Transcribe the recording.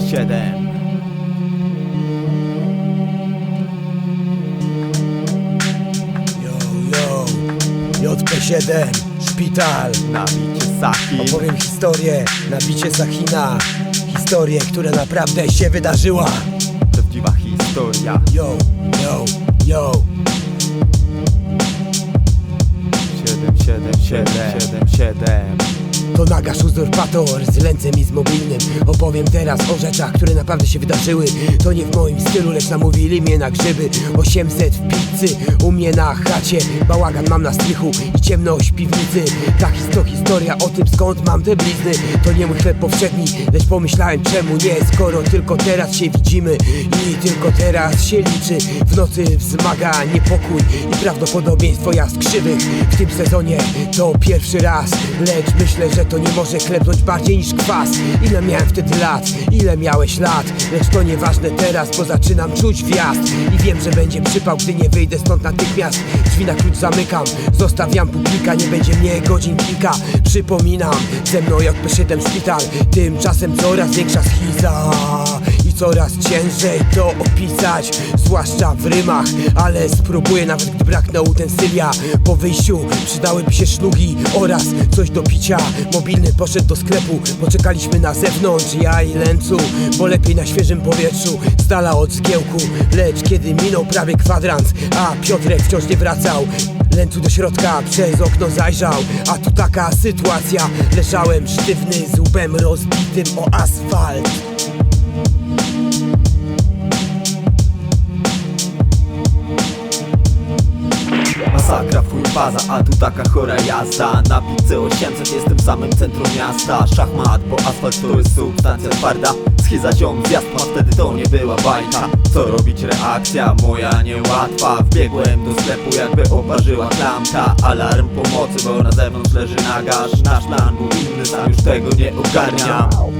7 Yo, yo, JP7, szpital. Nabicie Sahin Opowiem historię, nabicie Sachina Historię, która naprawdę się wydarzyła. Prawdziwa historia. Yo, yo, yo. 7, 7, 7, 7, 7 To nagasz uzurpator z lęcem i z mobilnym. Opowiem teraz o rzeczach, które naprawdę się wydarzyły. To nie w moim stylu, lecz namówili mnie na grzyby. 800 w pizzy, u mnie na chacie. Bałagan mam na strychu i ciemność piwnicy. Ta his- to historia o tym skąd mam te blizny. To nie mój chleb powszedni, lecz pomyślałem czemu nie? Skoro tylko teraz się widzimy i tylko teraz się liczy. W nocy wzmaga niepokój i prawdopodobieństwo jaskrzywych. W tym sezonie to pierwszy raz Lecz myślę, że to nie może klepnąć bardziej niż kwas. Ile miałem wtedy lat, ile miałeś lat? Lecz to nieważne teraz, bo zaczynam czuć wjazd. I wiem, że będzie przypał, gdy nie wyjdę stąd natychmiast. Drzwi na klucz zamykam, zostawiam publika Nie będzie mnie godzin kilka, przypominam Ze mną jak P7 szpital. Tymczasem coraz większa schiza coraz ciężej to opisać Zwłaszcza w rymach Ale spróbuję nawet gdy braknę utensylia. Po wyjściu przydałyby się szlugi Oraz coś do picia. Mobilny poszedł do sklepu Poczekaliśmy na zewnątrz. Ja i Lęcu Bo lepiej na świeżym powietrzu Z dala od zgiełku Lecz kiedy minął prawie kwadrans A Piotrek wciąż nie wracał Lęcu do środka przez okno zajrzał. A tu taka sytuacja. Leżałem sztywny z łbem rozbitym o asfalt Baza, a tu taka chora jazda. Na pizzę 800 jestem w samym centrum miasta. Szachmat, bo asfalt to jest substancja twarda. Schiza ziom, zjazd ma wtedy to nie była bajka. Co robić reakcja? Moja niełatwa. Wbiegłem do sklepu jakby oparzyła klamka. Alarm pomocy, bo na zewnątrz leży nagaż Nasz plan był inny, sam już tego nie ogarniam